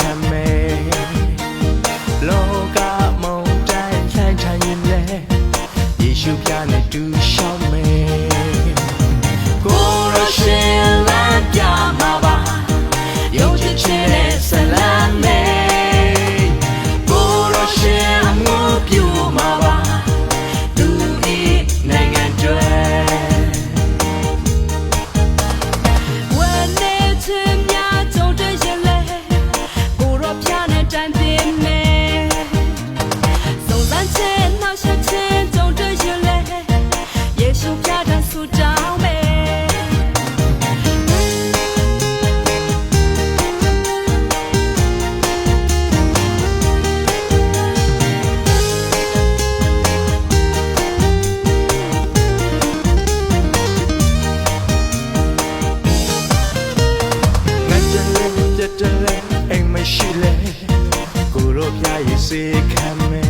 ခံမယ်လောကမုန်တိုင်းလှမ်းချင်ရင်လေယေရှုပြနဲ့တူရှောင်း seek and